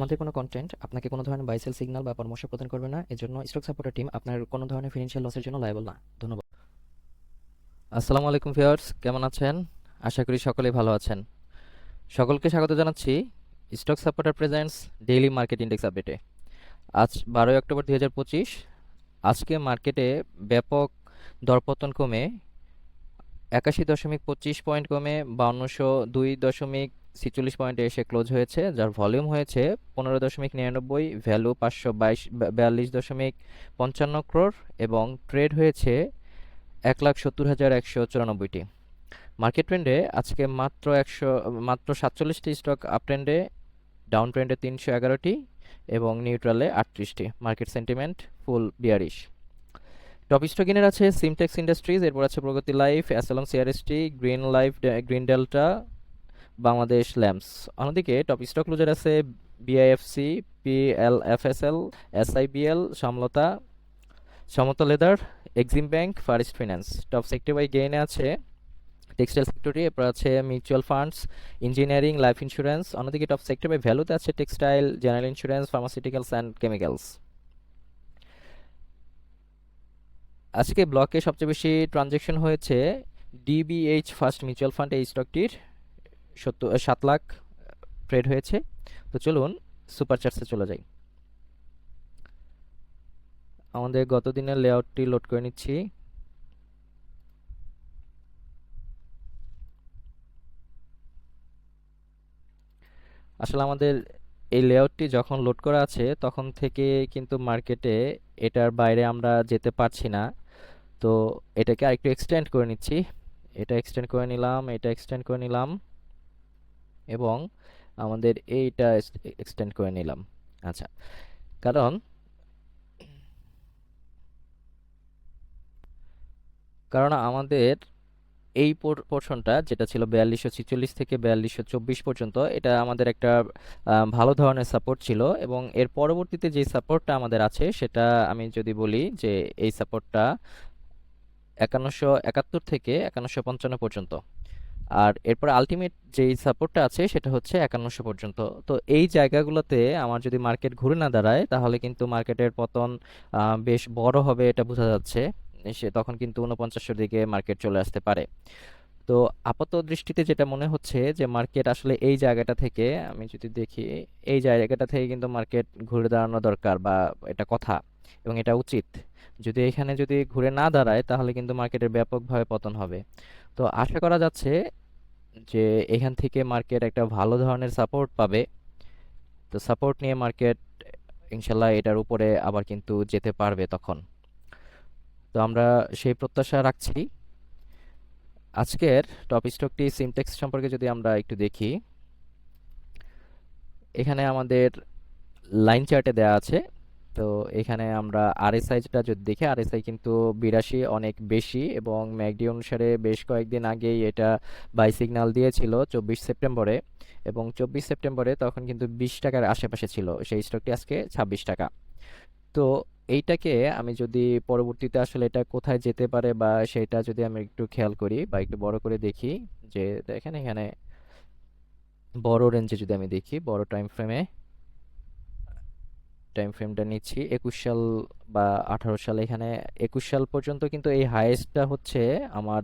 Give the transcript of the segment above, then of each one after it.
আমাদের কোনো কন্টেন্ট আপনাকে কোনো ধরনের বাইসেল সিগন্যাল বা পরামর্শ প্রদান করবে না, এজন্য স্টক সাপোর্টার টিম আপনার কোনো ধরনের ফিনান্সিয়াল লসের জন্য লায়াবল না। ধন্যবাদ। আসসালামু আলাইকুম ভিউয়ার্স কেমন আছেন? আশা করি সকলেই ভালো আছেন। সকলকে স্বাগত জানাচ্ছি stock supporter presents daily market index আপডেটে আজ বারোই অক্টোবর দুই হাজার পঁচিশ, আজকে মার্কেটে ব্যাপক দরপতন কমে, একাশি দশমিক পঁচিশ পয়েন্ট কমে, বাউন্নশো দুই দশমিক ছিচল্লিশ পয়েন্টে এসে ক্লোজ হয়েছে, যার ভলিউম হয়েছে পনেরো দশমিক নিরানব্বই, ভ্যালু পাঁচশো বাইশ বিয়াল্লিশ দশমিক পঞ্চান্ন ক্রোর এবং ট্রেড হয়েছে এক লাখ সত্তর হাজার একশো চুরানব্বইটি। মার্কেট ট্রেন্ডে আজকে মাত্র একশো, মাত্র সাতচল্লিশটি স্টক আপ ট্রেন্ডে, ডাউন ট্রেন্ডে তিনশো এগারোটি, এবং নিউট্রালে আটত্রিশটি। Market sentiment full bearish. Top স্টকিনের আছে সিমটেক্স ইন্ডাস্ট্রিজ, এরপর আছে Pragati life অ্যাসলম CRST, green life green delta Bangladesh lamps. অন্যদিকে টপ স্টক লুজার আছে BIFC PLFSL SIBL Somlata, Samata leather, EXIM bank Fareast finance. Top sector by গেইনে আছে টেক্সটাইল সেক্টরে এরপর আছে mutual funds, engineering, life insurance. অন্যদিকে টপ সেক্টর বাই ভ্যালুতে আছে textile, general insurance, pharmaceuticals and chemicals. আজকে ব্লকে সবচেয়ে বেশি ট্রানজ্যাকশন হয়েছে ডিবিএইচ ফার্স্ট মিউচুয়াল ফান্ড এই স্টকটির। সত্তর সাত লাখ ট্রেড হয়েছে। তো চলুন সুপার চলে যাই। আমাদের গত দিনের লেআউটটি লোড করে নিচ্ছি। আসলে আমাদের এই লেআউটটি যখন লোড করা আছে, তখন থেকে কিন্তু মার্কেটে এটার বাইরে আমরা যেতে পারছি না। তো এটাকে আরেকটু এক্সটেন্ড করে নিচ্ছি। এটা এক্সটেন্ড করে নিলাম, এটা এক্সটেন্ড করে নিলাম। এবং আমাদের এইটা এক্সটেন্ড করে নিলাম। আচ্ছা কারণ কারণ আমাদের এই পোর্শনটা যেটা ছিল বিয়াল্লিশশো ছিচল্লিশ থেকে বিয়াল্লিশশো চব্বিশ পর্যন্ত, এটা আমাদের একটা ভালো ধরনের সাপোর্ট ছিল এবং এর পরবর্তীতে যে সাপোর্টটা আমাদের আছে, সেটা আমি যদি বলি যে এই সাপোর্টটা একান্নশো একাত্তর থেকে একান্নশো পঞ্চান্ন পর্যন্ত। আর এরপর আলটিমেট যেই সাপোর্টটা আছে সেটা হচ্ছে একান্নশো পর্যন্ত। তো এই জায়গাগুলোতে আমার যদি মার্কেট ঘুরে না দাঁড়ায়, তাহলে কিন্তু মার্কেটের পতন বেশ বড় হবে এটা বোঝা যাচ্ছে। সে তখন কিন্তু উনপঞ্চাশের দিকে মার্কেট চলে আসতে পারে। তো আপাত দৃষ্টিতে যেটা মনে হচ্ছে যে মার্কেট আসলে এই জায়গাটা থেকে, আমি যদি দেখি, এই জায়গাটা থেকে কিন্তু মার্কেট ঘুরে দাঁড়ানো দরকার বা এটা কথা এবং এটা উচিত। যদি এখানে যদি ঘুরে না দাঁড়ায়, তাহলে কিন্তু মার্কেটের ব্যাপকভাবে পতন হবে। তো আশা করা যাচ্ছে যে এখান থেকে মার্কেট একটা ভালো ধরনের সাপোর্ট পাবে। তো সাপোর্ট নিয়ে মার্কেট ইনশাল্লাহ এটার উপরে আবার কিন্তু যেতে পারবে তখন। তো আমরা সেই প্রত্যাশা রাখছি। আজকের টপ স্টকটি সিমটেক্স সম্পর্কে যদি আমরা একটু দেখি, এখানে আমাদের লাইন চার্টে দেওয়া আছে। তো এখানে আমরা আরএসআইটা যদি দেখি আরএসআই কিন্তু বিরাশি অনেক বেশি এবং ম্যাকডি অনুসারে বেশ কয়েকদিন আগেই এটা বাই সিগন্যাল দিয়েছিল চব্বিশ সেপ্টেম্বরে এবং চব্বিশ সেপ্টেম্বরে তখন কিন্তু বিশ টাকার আশেপাশে ছিল। সেই স্টকটি আজকে ছাব্বিশ টাকা। তো এইটাকে আমি যদি পরবর্তীতে আসলে এটা কোথায় যেতে পারে বা সেটা যদি আমি একটু খেয়াল করি বা একটু বড় করে দেখি, যে দেখেন এখানে বড় রেঞ্জে যদি আমি দেখি, বড় টাইম ফ্রেমে টাইম ফ্রেমটা নিচ্ছি। একুশ সাল বা আঠারো সাল, এখানে একুশ সাল পর্যন্ত কিন্তু এই হায়েস্টটা হচ্ছে আমার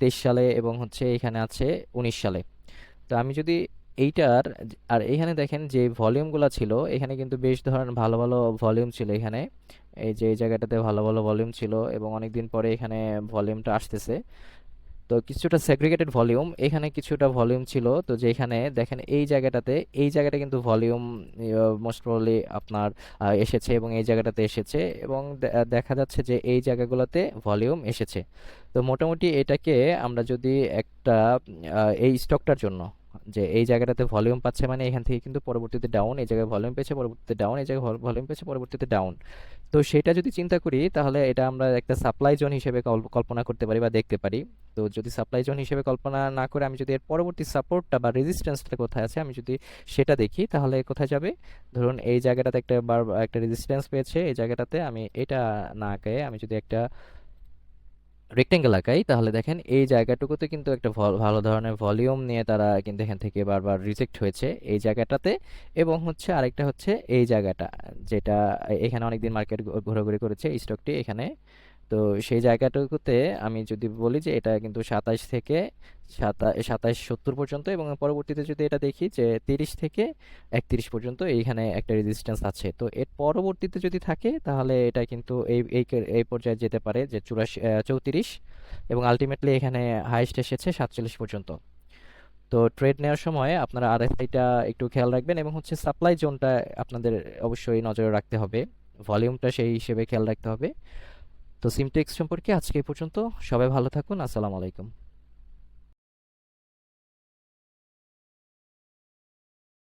তেইশ সালে এবং হচ্ছে এখানে আছে উনিশ সালে। তো আমি যদি এইটার আর এখানে দেখেন যে ভলিউমগুলো ছিল, এখানে কিন্তু বেশ ধরনের ভালো ভালো ভলিউম ছিল এখানে। এই যে এই জায়গাটাতে ভালো ভালো ভলিউম ছিল এবং অনেক দিন পরে এখানে ভলিউমটা আসতেছে। তো কিছুটা সেগ্রিগেটেড ভলিউম এখানে কিছুটা ভলিউম ছিল। তো যেখানে দেখেন এই জায়গাটাতে, এই জায়গাটা কিন্তু ভলিউম মোস্ট প্রবলি আপনার এসেছে এবং এই জায়গাটাতে এসেছে এবং দেখা যাচ্ছে যে এই জায়গাগুলোতে ভলিউম এসেছে। তো মোটামুটি এটাকে আমরা যদি একটা এই স্টকটার জন্য যে এই জায়গাটাতে ভলিউম পাচ্ছে মানে এখান থেকে কিন্তু পরবর্তীতে ডাউন এই জায়গায় ভলিউম পেয়েছে, পরবর্তীতে ডাউন এই জায়গায় ভলিউম পেয়েছে, পরবর্তীতে ডাউন তো সেটা যদি চিন্তা করি, তাহলে এটা আমরা একটা সাপ্লাই জোন হিসেবে কল্পনা করতে পারি বা দেখতে পারি। তো যদি সাপ্লাই জোন হিসেবে কল্পনা না করে আমি যদি এর পরবর্তী সাপোর্টটা বা রেজিস্ট্যান্সটা কোথায় আছে, আমি যদি সেটা দেখি, তাহলে কোথায় যাবে? ধরুন এই জায়গাটাতে একটা বার, একটা রেজিস্ট্যান্স পেয়েছে, এই জায়গাটাতে আমি এটা না আঁকে, আমি যদি একটা রেক্টেঙ্গেল আঁকাই, তাহলে দেখেন এই জায়গাটুকুতে কিন্তু একটা ভল- ধরনের ভলিউম নিয়ে তারা কিন্তু এখান থেকে বারবার রিজেক্ট হয়েছে এই জায়গাটাতে এবং হচ্ছে আরেকটা হচ্ছে এই জায়গাটা যেটা এখানে অনেকদিন মার্কেট ঘোরাঘুরি করেছে স্টকটি এখানে তো সেই জায়গাটুকুতে আমি যদি বলি যে এটা কিন্তু সাতাশ থেকে সাতা, সাতাশ সত্তর পর্যন্ত এবং পরবর্তীতে যদি এটা দেখি যে তিরিশ থেকে একত্রিশ পর্যন্ত এইখানে একটা রেজিস্ট্যান্স আছে। তো এর পরবর্তীতে যদি থাকে তাহলে এটা কিন্তু এই এই এই পর্যায়ে যেতে পারে যে চুরাশি চৌত্রিশ এবং আলটিমেটলি এখানে হাইস্ট এসেছে সাতচল্লিশ পর্যন্ত। তো ট্রেড নেওয়ার সময় আপনারা আরএসআইটা একটু খেয়াল রাখবেন এবং হচ্ছে সাপ্লাই জোনটা আপনাদের অবশ্যই নজরে রাখতে হবে। ভলিউমটা সেই হিসেবে খেয়াল রাখতে হবে। তো সিমটেক্স সম্পর্কে আজকে এই পর্যন্ত সবাই ভালো থাকুন আসসালামু আলাইকুম।